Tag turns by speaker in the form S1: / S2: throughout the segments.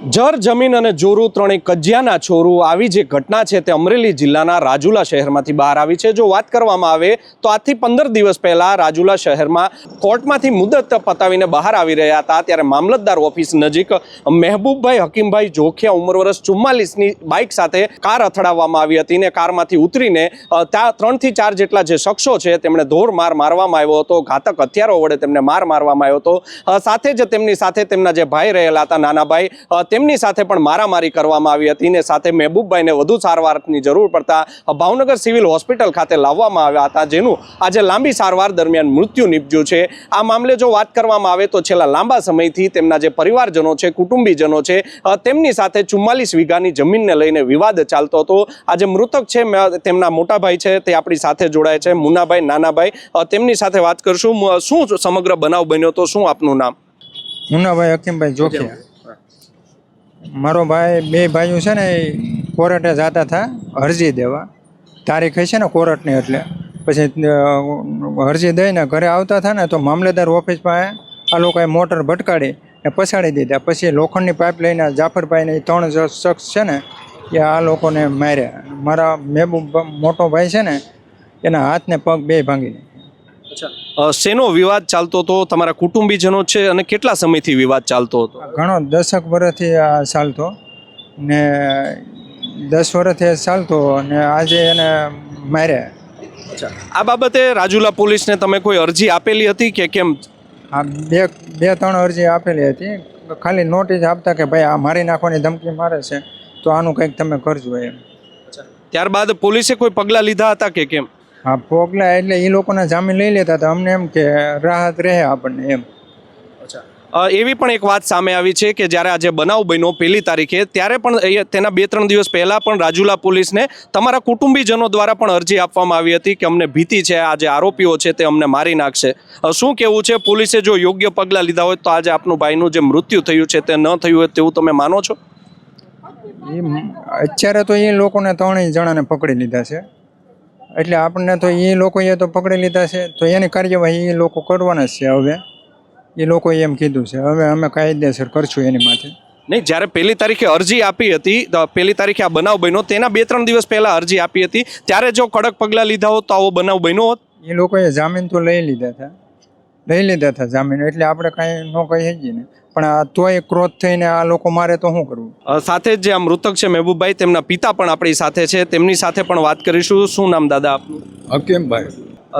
S1: જર, જમીન અને જોરુ ત્રણેય કજિયાના છોરું આવી જે ઘટના છે તે અમરેલી જિલ્લાના રાજુલા શહેરમાંથી બહાર આવી છે. જો વાત કરવામાં આવે તો આજથી પંદર દિવસ પહેલાં રાજુલા શહેરમાં કોર્ટમાંથી મુદત પતાવીને બહાર આવી રહ્યા હતા. ત્યારે મામલતદાર ઓફિસ નજીક મહેબૂબભાઈ હકીમભાઈ જોખિયા ઉંમર વર્ષ ચુમ્માલીસની બાઇક સાથે કાર અથડાવવામાં આવી હતી ને કારમાંથી ઉતરીને ત્યાં ત્રણથી ચાર જેટલા જે શખ્સો છે તેમણે ધોર માર મારવામાં આવ્યો હતો, ઘાતક હથિયારો વડે તેમને માર મારવામાં આવ્યો હતો. સાથે જ તેમની સાથે તેમના જે ભાઈ રહેલા હતા નાના ભાઈ તેમની સાથે પણ મારામારી કરવામાં આવી હતી. ને સાથે મહેબૂબભાઈને વધુ સારવારની જરૂર પડતા ભાવનગર સિવિલ હોસ્પિટલ ખાતે લાવવામાં આવ્યા હતા જેનું આજે લાંબી સારવાર દરમિયાન મૃત્યુ નીપજ્યું છે. આ મામલે જો વાત કરવામાં આવે તો છેલ્લા લાંબા સમયથી તેમના જે પરિવારજનો છે કુટુંબીજનો છે તેમની સાથે ચુમ્માલીસ વીઘાની જમીનને લઈને વિવાદ ચાલતો હતો. આજે મૃતક છે તેમના મોટાભાઈ છે તે આપણી સાથે જોડાય છે. મુનાભાઈ નાનાભાઈ તેમની સાથે વાત કરશું. શું સમગ્ર બનાવ બન્યો તો શું આપનું નામ?
S2: મુનાભાઈ હકીમભાઈ જોખિયા. મારો ભાઈ, બે ભાઈઓ છે ને કોર્ટે જતા હતા અરજી દેવા. તારીખ હશે ને કોર્ટની એટલે. પછી અરજી દઈને ઘરે આવતા હતા ને, તો મામલેદાર ઓફિસ પાસે આ લોકોએ મોટર ભટકાડી ને પછાડી દીધા. પછી લોખંડની પાઇપ લઈને જાફરભાઈને ત્રણ શખ્સ છે ને, એ આ લોકોને માર્યા. મારા મેબુ મોટો ભાઈ છે ને, એના હાથને પગ બે ભાંગી નાખ્યા.
S1: શેનો વિવાદ ચાલતો હતો? તમારા કુટુંબીજનો છે અને કેટલા સમયથી વિવાદ ચાલતો હતો?
S2: ઘણો દશક વર્ષથી આ ચાલતો ને દસ વર્ષથી ચાલતો ને આજે એને માર્યા
S1: આ બાબતે રાજુલા પોલીસને તમે કોઈ અરજી આપેલી હતી કે કેમ?
S2: આ બે બે ત્રણ અરજી આપેલી હતી. ખાલી નોટિસ આપતા કે ભાઈ આ મારી નાખવાની ધમકી મારે છે તો આનું કંઈક તમે કરજો એમ.
S1: ત્યારબાદ પોલીસે કોઈ પગલાં લીધા હતા કે કેમ?
S2: આ પોગલા એટલે એ લોકોના જામીન લઈ લેતા હતા. અમને એમ કે રાહત રહે આપણને એમ.
S1: એવી પણ એક વાત સામે આવી છે કે જ્યારે આજે બનાવ બન્યો પહેલી તારીખે ત્યારે પણ એ- તેના બે ત્રણ દિવસ પહેલાં પણ રાજુલા પોલીસને તમારા કુટુંબીજનો દ્વારા પણ અરજી આપવામાં આવી હતી કે અમને ભીતિ છે આ જે આરોપીઓ છે તે અમને મારી નાખશે. શું કેવું છે? પોલીસે જો યોગ્ય પગલાં લીધા હોય તો આજે આપનું ભાઈનું જે મૃત્યુ થયું છે તે ન થયું હોય તેવું તમે માનો છો?
S2: અત્યારે તો એ લોકોને ત્રણેય જણાને પકડી લીધા છે. એટલે આપણને તો એ લોકોએ તો પકડી લીધા છે તો એની કાર્યવાહી એ લોકો કરવાના જ છે હવે. એ લોકોએ એમ કીધું છે હવે અમે કાયદેસર કરશું એની માથે.
S1: નહીં જ્યારે પહેલી તારીખે અરજી આપી હતી તો પહેલી તારીખે આ બનાવ બન્યો તેના બે ત્રણ દિવસ પહેલાં અરજી આપી હતી. ત્યારે જો કડક પગલાં લીધા હોત તો આવો બનાવ બન્યો હોત?
S2: એ લોકોએ જામીન તો લઈ લીધા હતા. લઈ લીધા હતા જામીન એટલે આપણે કાંઈ ન કહી શકીએ ને. પણ આ તોય ક્રોધ થઈને આ લોકો મારે તો શું કરવું?
S1: સાથે જ જે આ મૃતક છે મહેબૂબભાઈ તેમના પિતા પણ આપણી સાથે છે. તેમની સાથે પણ વાત કરીશું. શું નામ દાદા આપનું?
S3: હકીમભાઈ.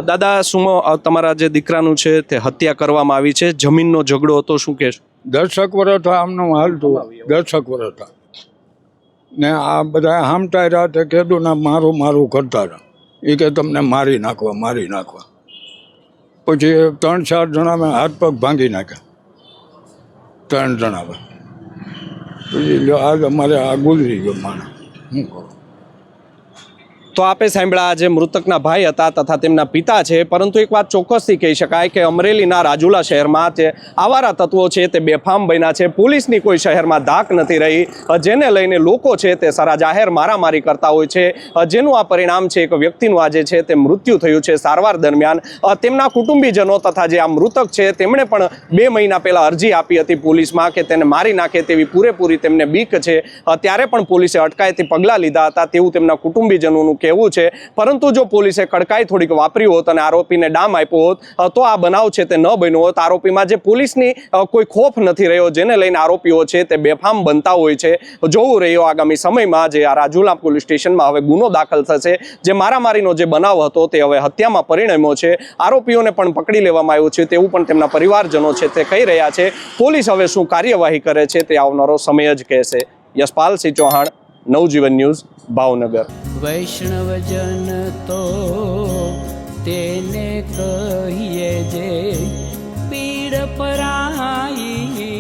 S1: દાદા શું તમારા જે દીકરાનું છે તે હત્યા કરવામાં આવી છે? જમીનનો ઝઘડો હતો શું કહેશો?
S3: દર્શક વર્ષ આમનું હાલતું દર્શક વર્ષ ને આ બધા હામતા રહ્યા તે કીધું ને મારું મારું કરતા હતા. એ કે તમને મારી નાખવા મારી નાખવા. પછી ત્રણ ચાર જણા મેં હાથ પગ ભાંગી નાખ્યા. ત્રણ જણા પછી લ્યો આજ અમારે આ ગુજરી ગયો માણસ. શું કરું?
S1: તો આપે સાંભળ્યા જે મૃતકના ભાઈ હતા તથા તેમના પિતા છે, પરંતુ એક વાત ચોક્કસથી કહી શકાય કે અમરેલીના રાજુલા શહેરમાં જે આવારા તત્વો છે તે બેફામ બન્યા છે. પોલીસની કોઈ શહેરમાં ધાક નથી રહી. જેને લઈને લોકો છે તે સારા જાહેર મારામારી કરતા હોય છે. જેનું આ પરિણામ છે એક વ્યક્તિનું આજે છે તે મૃત્યુ થયું છે સારવાર દરમિયાન. તેમના કુટુંબીજનો તથા જે આ મૃતક છે તેમણે પણ બે મહિના પહેલાં અરજી આપી હતી પોલીસમાં કે તેને મારી નાખે તેવી પૂરેપૂરી તેમને બીક છે. ત્યારે પણ પોલીસે અટકાયતી પગલાં લીધા હતા. તેવું તેમના કુટુંબીજનોનું કહેવું છે? પરંતુ જો પોલીસે કડકાઈ થોડીક વાપરી હોત અને આરોપીને ડામ આપ્યો હોત તો આ બનાવ છે તે ન બન્યો હોત. આરોપીમાં જે પોલીસની કોઈ ખોફ નથી રહ્યો, જેને લઈને આરોપીઓ છે તે બેફામ બનતા હોય છે, જોવું રહ્યો આગામી સમયમાં જે આ રાજુલા પોલીસ સ્ટેશનમાં હવે ગુનો દાખલ થશે. જે મારામારીનો જે બનાવ હતો તે હવે હત્યામાં પરિણમ્યો છે. આરોપીઓને પણ પકડી લેવામાં આવ્યો છે. તેવું પણ તેમના પરિવારજનો છે તે કહી રહ્યા છે. પોલીસ હવે શું કાર્યવાહી કરે છે તે આવનારો સમય જ કહેશે. યશપાલસિંહ ચૌહાણ નવજીવન ન્યૂઝ ભાવનગર.
S4: વૈષ્ણવજન તો તેને કહીએ જે પીડ પરાઈ